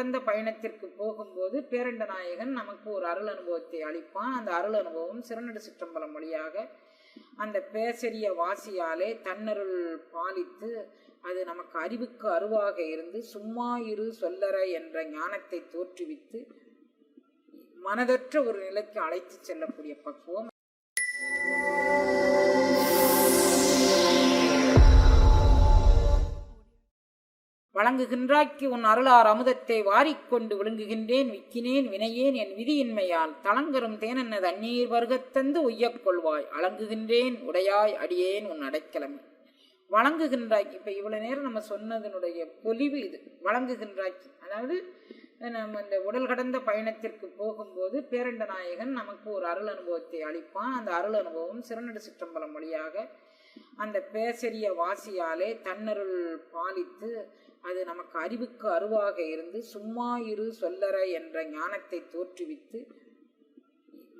கடந்த பயணத்திற்கு போகும்போது பேரண்ட நாயகன் நமக்கு ஒரு அருள் அனுபவத்தை அளிப்பான். அந்த அருள் அனுபவம் சிறநடு சிற்றம்பலம் வழியாக அந்த பேசரிய வாசியாலே தன்னருள் பாலித்து அது நமக்கு அறிவுக்கு அருவாக இருந்து சும்மா இரு சொல்லற என்ற ஞானத்தை தோற்றுவித்து மனதற்ற ஒரு நிலைக்கு அழைத்து செல்லக்கூடிய பக்குவம். வழங்குகின்றாய்க்கு உன் அருளார் அமுதத்தை வாரிக்கொண்டு விழுங்குகின்றேன் விக்கினேன் வினையேன் என் விதியின்மையால். தளங்கரும் தேனென்ன தண்ணீர் வருகத்தந்து உய்யக் கொள்வாய் அலங்குகின்றேன் உடையாய் அடியேன் உன் அடைக்கலமே. வழங்குகின்றாய்க்கு இப்போ இவ்வளோ நேரம் நம்ம சொன்னதனுடைய பொலிவு இது. வழங்குகின்றாய்க்கு அதாவது நம்ம இந்த உடல் கடந்த பயணத்திற்கு போகும்போது பேரண்ட நாயகன் நமக்கு ஒரு அருள் அனுபவத்தை அளிப்பான். அந்த அருள் அனுபவம் சிறநடு சிற்றம்பலம் வழியாக அந்த பேசரிய வாசியாலே தன்னருள் பாலித்து அது நமக்கு அறிவுக்கு அருவாக இருந்து சும்மா இரு சொல்லற என்ற ஞானத்தை தோற்றுவித்து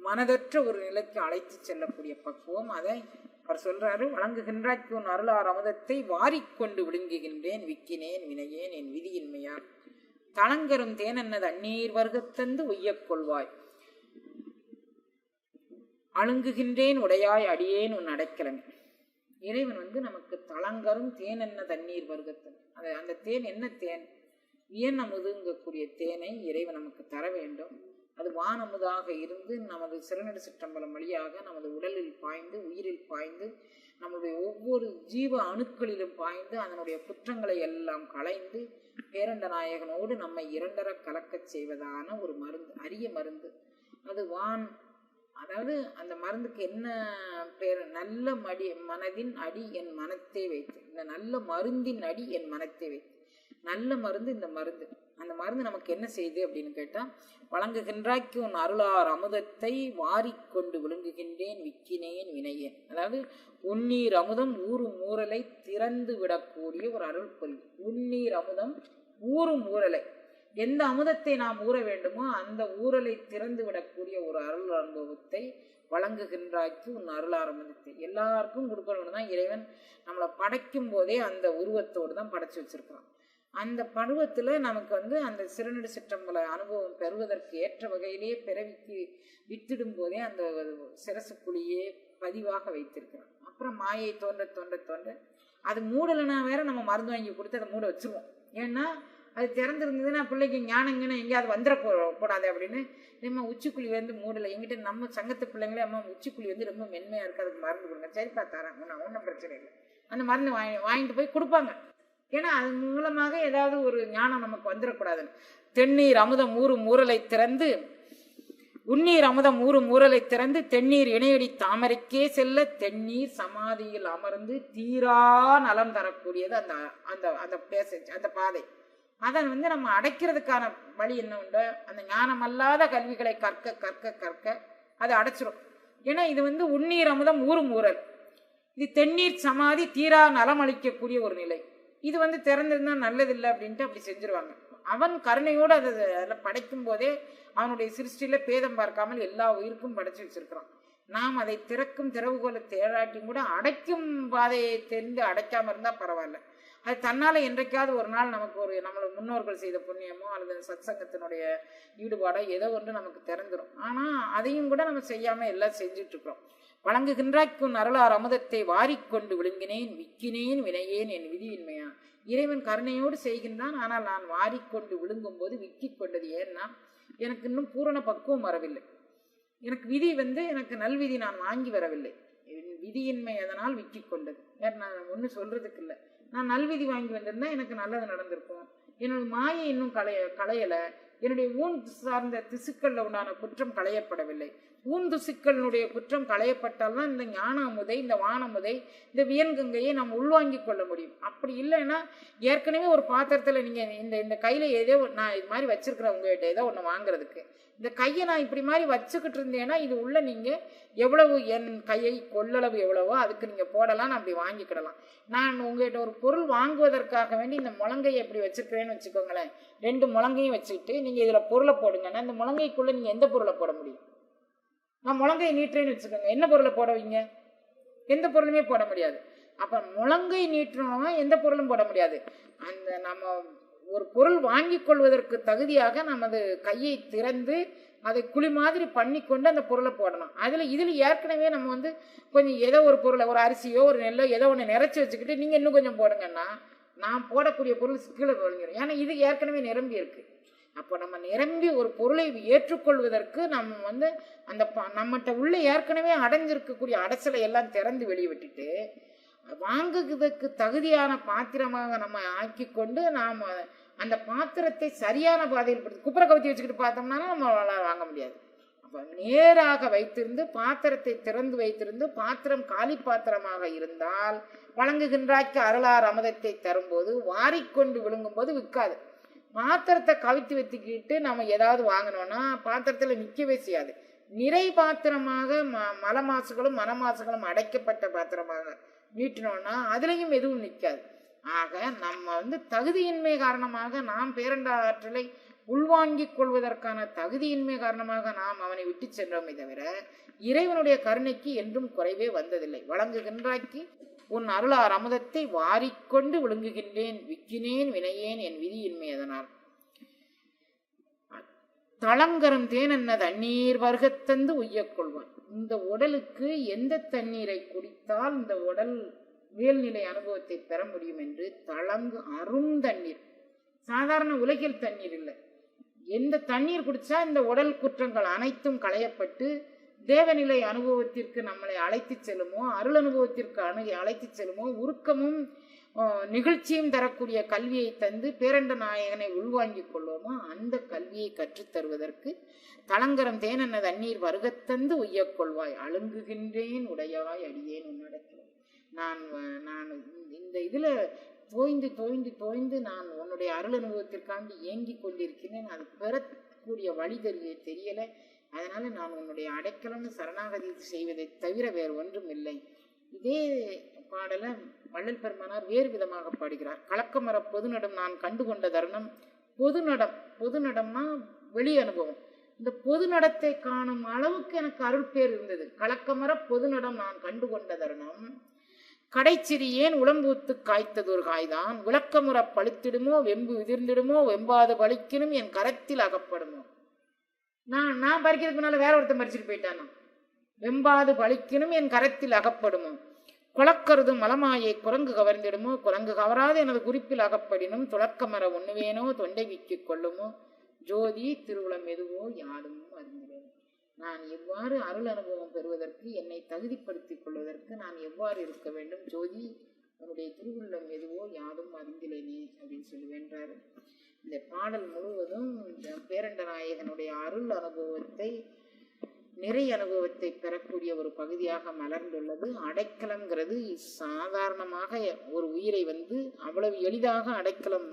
மனதற்ற ஒரு நிலைக்கு அழைத்து செல்லக்கூடிய பக்குவம் அதை அவர் சொல்றாரு வழங்குகின்றாய்க்கு உன் அருளார் அமுதத்தை வாரிக்கொண்டு விழுங்குகின்றேன் விக்கினேன் வினையேன் என் விதியின்மையார் தளங்கரும் தேனன்னது அந்நீர் வர்க்கத்தந்து உய்யக் கொள்வாய். அழுங்குகின்றேன் உடையாய் அடியேன் உன் அடைக்கலமே. இறைவன் வந்து நமக்கு தளங்கரும் தேன் என்ன தண்ணீர் வருகத்தன் அந்த அந்த தேன் என்ன தேன்? வியன் அமுதுங்கக்கூடிய தேனை இறைவன் நமக்கு தர வேண்டும். அது வானமுதாக இருந்து நமது சிறுநடு சிற்றம்பலம் வழியாக நமது உடலில் பாய்ந்து உயிரில் பாய்ந்து நம்முடைய ஒவ்வொரு ஜீவ அணுக்களிலும் பாய்ந்து அதனுடைய குற்றங்களை எல்லாம் களைந்து பேரண்ட நாயகனோடு நம்மை இரண்டர கலக்கச் செய்வதான ஒரு மருந்து அரிய மருந்து. அது வான் அதாவது அந்த மருந்துக்கு என்ன பேர்? நல்ல மடி மனதின் அடி என் மனத்தை வைத்து. இந்த நல்ல மருந்தின் அடி என் மனத்தை வைத்து. நல்ல மருந்து இந்த மருந்து. அந்த மருந்து நமக்கு என்ன செய்யுது அப்படின்னு கேட்டால் வழங்குகின்றாய்க்கு உன் அருளார் அமுதத்தை வாரிக்கொண்டு விழுங்குகின்றேன் விக்கினேன் வினையேன். அதாவது உன்னீர் அமுதம் ஊறும் ஊரலை திறந்து விடக்கூடிய ஒரு அருள் பொருள் உன்னீர் அமுதம் ஊறும் ஊறலை எந்த அமுதத்தை நாம் ஊற வேண்டுமோ அந்த ஊறலை திறந்து விடக்கூடிய ஒரு அருள் அனுபவத்தை வழங்குகின்றாய்க்கு உன் அருளார் அமுதத்தை எல்லாருக்கும் கொடுக்கணும்னு தான் இறைவன் நம்மளை படைக்கும் போதே அந்த உருவத்தோடு தான் படைச்சு வச்சிருக்கிறான். அந்த பருவத்தில் நமக்கு வந்து அந்த சிறுநடு சிற்றம்பல அனுபவம் பெறுவதற்கு ஏற்ற வகையிலேயே பிறவிக்கு வித்திடும் போதே அந்த சிரசுக்குழியே பதிவாக வைத்திருக்கிறான். அப்புறம் மாயை தோன்ற தோன்ற தோன்ற அது மூடலைன்னா வேற நம்ம மருந்து வாங்கி கொடுத்து அதை மூட வச்சுருவோம். ஏன்னா அது திறந்துருந்ததுன்னா பிள்ளைக்கு ஞானங்கன்னு எங்கேயாவது வந்துட கூடாது அப்படின்னு நம்ம உச்சிக்குழி வந்து மூடலை. எங்கிட்ட நம்ம சங்கத்து பிள்ளைங்களே அம்மா உச்சிக்குழி வந்து ரொம்ப மென்மையாக இருக்குது அதுக்கு மருந்து கொடுங்க. சரிப்பா தரேன். ஒன்றும் ஒன்றும் பிரச்சனை இல்லை. அந்த மருந்து வாங்கி வாங்கிட்டு போய் கொடுப்பாங்க. ஏன்னா அது மூலமாக ஏதாவது ஒரு ஞானம் நமக்கு வந்துடக்கூடாதுன்னு தென்னீர் அமுதம் ஊறு மூரலை திறந்து உன்னீர் அமுதம் ஊறு மூரலை திறந்து தென்னீர் இணையடி தாமரைக்கே செல்ல தென்னீர் சமாதியில் அமர்ந்து தீரா நலம் தரக்கூடியது அந்த அந்த அந்த பேச அந்த பாதை. அதை வந்து நம்ம அடைக்கிறதுக்கான வழி என்ன உண்டு? அந்த ஞானம் அல்லாத கல்விகளை கற்க கற்க கற்க அதை அடைச்சிரும். ஏன்னா இது வந்து உண்ணீர் அமுதம் ஊரும் ஊரல் இது தென்னீர் சமாதி தீரா நலம் அளிக்கக்கூடிய ஒரு நிலை. இது வந்து திறந்திருந்தா நல்லதில்லை அப்படின்ட்டு அப்படி செஞ்சிருவாங்க. அவன் கருணையோடு அதை அதில் படைக்கும் போதே அவனுடைய சிருஷ்டியில் பேதம் பார்க்காமல் எல்லா உயிருக்கும் படைச்சு வச்சிருக்கிறான். நாம் அதை திறக்கும் திறவுகோலை தேடாட்டியும் கூட அடைக்கும் பாதையை தெரிந்து அடைக்காமல் இருந்தால் பரவாயில்ல. அது தன்னால் என்றைக்காவது ஒரு நாள் நமக்கு ஒரு நம்மளுக்கு முன்னோர்கள் செய்த புண்ணியமோ அல்லது சத்சங்கத்தினுடைய ஈடுபாடோ ஏதோ ஒன்று நமக்கு திறந்துரும் ஆனால் அதையும் கூட நம்ம செய்யாமல் எல்லாம் செஞ்சிட்ருக்குறோம் இருக்கிறோம் வழங்குகின்றாய்க்கும் அருளார் அமுதத்தை வாரிக்கொண்டு விழுங்கினேன் விக்கினேன் வினையேன் என் விதியின்மையா? இறைவன் கருணையோடு செய்கின்றான் ஆனால் நான் வாரிக்கொண்டு விழுங்கும் போது விக்கிக் கொண்டது ஏன்னா எனக்கு இன்னும் பூரண பக்குவம் வரவில்லை. எனக்கு விதி வந்து எனக்கு நல்விதி நான் வாங்கி வரவில்லை. என் விதியின்மை அதனால் விக்கிக் கொண்டது. வேற நான் ஒன்றும் சொல்றதுக்கு இல்லை. நான் நல்விதி வாங்கி வந்திருந்தா எனக்கு நல்லது நடந்திருக்கும். என்னோட மாயை இன்னும் களைய களையலை. என்னுடைய ஊன் சார்ந்த திசுக்கள்ல உண்டான குற்றம் களையப்படவில்லை. ஊந்து சிக்கலினுடைய குற்றம் களையப்பட்டால்தான் இந்த ஞானாமுதை இந்த வானமுதை இந்த வியன்கங்கையை நம்ம உள்வாங்கிக் கொள்ள முடியும். அப்படி இல்லைன்னா ஏற்கனவே ஒரு பாத்திரத்தில் நீங்கள் இந்த இந்த கையில் ஏதோ நான் இது மாதிரி வச்சுருக்கிறேன் உங்கள்கிட்ட ஏதோ ஒன்று வாங்குறதுக்கு. இந்த கையை நான் இப்படி மாதிரி வச்சுக்கிட்டு இருந்தேன்னா இது உள்ளே நீங்கள் எவ்வளவு என் கையை கொள்ளளவு எவ்வளவோ அதுக்கு நீங்கள் போடலாம் நான் அப்படி வாங்கிக்கிடலாம். நான் உங்கள்கிட்ட ஒரு பொருள் வாங்குவதற்காக வேண்டி இந்த முழங்கையை இப்படி வச்சுருக்கிறேன்னு வச்சுக்கோங்களேன். ரெண்டு முழங்கையும் வச்சுக்கிட்டு நீங்கள் இதில் பொருளை போடுங்கன்னா இந்த முழங்கைக்குள்ளே நீங்கள் எந்த பொருளை போட முடியும்? நான் முழங்கை நீட்டுறேன்னு வச்சுக்கோங்க. என்ன பொருளை போடுவீங்க? எந்த பொருளுமே போட முடியாது. அப்போ முழங்கை நீட்டுறவன் எந்த பொருளும் போட முடியாது. அந்த நம்ம ஒரு பொருள் வாங்கி கொள்வதற்கு தகுதியாக நமது கையை திறந்து அதை குழி மாதிரி பண்ணி கொண்டு அந்த பொருளை போடணும். அதில் இதில் ஏற்கனவே நம்ம வந்து கொஞ்சம் ஏதோ ஒரு பொருளை ஒரு அரிசியோ ஒரு நெல்லோ ஏதோ ஒன்று நிறச்சி வச்சுக்கிட்டு நீங்கள் இன்னும் கொஞ்சம் போடுங்கன்னா நான் போடக்கூடிய பொருள் கீழே விழுங்கிடும் ஏன்னா இது ஏற்கனவே நிரம்பி இருக்குது அப்போ நம்ம நிரம்பி ஒரு பொருளை ஏற்றுக்கொள்வதற்கு நம்ம வந்து அந்த நம்மகிட்ட உள்ள ஏற்கனவே அடைஞ்சிருக்கக்கூடிய அடைச்சலை எல்லாம் திறந்து வெளிவிட்டுட்டு வாங்குவதற்கு தகுதியான பாத்திரமாக நம்ம ஆக்கி கொண்டு நாம் அந்த பாத்திரத்தை சரியான பாதையில் குப்புற கவுத்தி வச்சுக்கிட்டு பார்த்தோம்னா நம்மளால வாங்க முடியாது. அப்போ நேராக வைத்திருந்து பாத்திரத்தை திறந்து வைத்திருந்து பாத்திரம் காலி பாத்திரமாக இருந்தால் வழங்குகின்றாய்க்கு அருளார் அமுதத்தை தரும்போது வாரிக்கொண்டு விழுங்கும்போது விற்காது. பாத்திரத்தை கவித்து வைத்துக்கிட்டு நம்ம ஏதாவது வாங்கினோம்னா பாத்திரத்தில் நிற்கவே செய்யாது. நிறை பாத்திரமாக ம மல மாசுகளும் மன மாசுகளும் அடைக்கப்பட்ட பாத்திரமாக நீட்டினோம்னா அதுலேயும் எதுவும் நிற்காது ஆக நம்ம வந்து தகுதியின்மை காரணமாக நாம் பேரண்ட ஆற்றலை உள்வாங்கிக் கொள்வதற்கான தகுதியின்மை காரணமாக நாம் அவனை விட்டு சென்றோமே தவிர இறைவனுடைய கருணைக்கு என்றும் குறைவே வந்ததில்லை. வழங்குகின்றாக்கி உன் அருளார் அமுதத்தை வாரிக்கொண்டு விழுங்குகின்றேன் விக்கினேன் வினையேன் என் விதியின்மை அதனால். தளங்கரும் தேன் தண்ணீர் வருகத்தந்து உய்யக் கொள்வான் இந்த உடலுக்கு எந்த தண்ணீரை குடித்தால் இந்த உடல் மேல்நிலை அனுபவத்தை பெற முடியும் என்று தளங்கு அரும் தண்ணீர். சாதாரண உலகில் தண்ணீர் இல்லை. எந்த தண்ணீர் குடிச்சா இந்த உடல் குற்றங்கள் அனைத்தும் களையப்பட்டு தேவநிலை அனுபவத்திற்கு நம்மளை அழைத்து செல்லுமோ அருள் அனுபவத்திற்கு அணு அழைத்து செல்லுமோ உருக்கமும் நிகழ்ச்சியும் தரக்கூடிய கல்வியை தந்து பேரண்ட நாயகனை உள்வாங்கிக் கொள்வோமோ அந்த கல்வியை கற்றுத் தருவதற்கு தளங்கரம் தேனென்ன தண்ணீர் வருகத்தந்து உய்யக் கொள்வாய். அழுங்குகின்றேன் உடையவாய் அடியேன் உன்னடக்கிறேன் நான் நான் இந்த இதில் தோய்ந்து தோய்ந்து தோய்ந்து நான் உன்னுடைய அருள் அனுபவத்திற்காண்டி ஏங்கிக் கொண்டிருக்கிறேன். அது பெறக்கூடிய வழி தெரிய தெரியலை. அதனால நான் உன்னுடைய அடைக்கலம்னு சரணாகதி செய்வதை தவிர வேறு ஒன்றும் இல்லை இதே பாடலை வள்ளல் பெருமானார் வேறு விதமாக பாடுகிறார். கலக்கமர பொதுநடம் நான் கண்டு கொண்ட தருணம் பொதுநடம் பொதுநடம்னா வெளி அனுபவம். இந்த பொது நடத்தை காணும் அளவுக்கு எனக்கு அருட்பேர் இருந்தது. கலக்கமர பொதுநடம் நான் கண்டு கொண்ட தருணம் கடைச்சிறியேன் உளம்பூத்து காய்த்ததொரு காய்தான்? விளக்கமுற பழுத்திடுமோ? வெம்பு உதிர்ந்திடுமோ? வெம்பாது பழிக்கணும் என் கரத்தில் அகப்படுமோ? நான் நான் பறிக்கிறதுக்கு முன்னால வேற ஒருத்தன் பறிச்சுட்டு போயிட்டானா? வெம்பாது பழிக்கணும் என் கரத்தில் அகப்படுமோ? குளக்கருது மலமாயை குரங்கு கவர்ந்திடுமோ? குரங்கு கவராது எனது குறிப்பில் அகப்படினும் துளக்கமர ஒண்ணுவேனோ தொண்டை வீக்கி கொள்ளுமோ? ஜோதி திருவுளம் எதுவோ யாரும் அறிந்தேன் நான் எவ்வாறு அருள் அனுபவம் பெறுவதற்கு என்னை தகுதிப்படுத்திக் கொள்வதற்கு நான் எவ்வாறு இருக்க வேண்டும்? ஜோதி உன்னுடைய திருவுள்ளம் எதுவோ யாரும் அறிந்திலேனே அப்படின்னு சொல்லி வேண்டாரு இந்த பாடல் முழுவதும் இந்த பேரண்ட நாயகனுடைய அருள் அனுபவத்தை நிறை அனுபவத்தை பெறக்கூடிய ஒரு பகுதியாக மலர்ந்துள்ளது. அடைக்கலம்ங்கிறது சாதாரணமாக ஒரு உயிரை வந்து அவ்வளவு எளிதாக அடைக்கலம்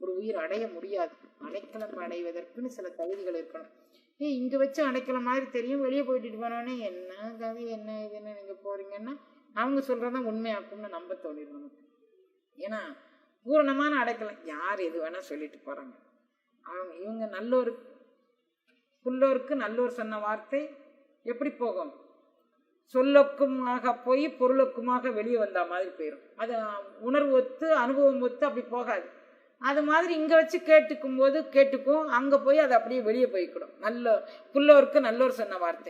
ஒரு உயிர் அடைய முடியாது. அடைக்கலம் அடைவதற்குன்னு சில தகுதிகள் இருக்கணும். ஏ இங்கே வச்சு அடைக்கலம் மாதிரி தெரியும் வெளியே போயிட்டு போனோடனே என்ன கதை என்ன இதுன்னு நீங்கள் போறீங்கன்னா அவங்க சொல்கிறதான் உண்மையாக்கும்னு நம்ப தோணிடும் நமக்கு ஏன்னா பூரணமான அடைக்கலம். யார் எது வேணால் சொல்லிட்டு போகிறாங்க அவங்க இவங்க நல்லோரு புல்லோருக்கு நல்லோர் சொன்ன வார்த்தை எப்படி போகும்? சொல்லக்குமாக போய் பொருளுக்குமாக வெளியே வந்த மாதிரி போயிடும் அது உணர்வு ஒத்து அனுபவம் ஒத்து அப்படி போகாது. அது மாதிரி இங்கே வச்சு கேட்டுக்கும் போது கேட்டுக்கும் அங்கே போய் அது அப்படியே வெளியே போய்க்கிடும். நல்ல புல்லோருக்கு நல்லோர் சொன்ன வார்த்தை.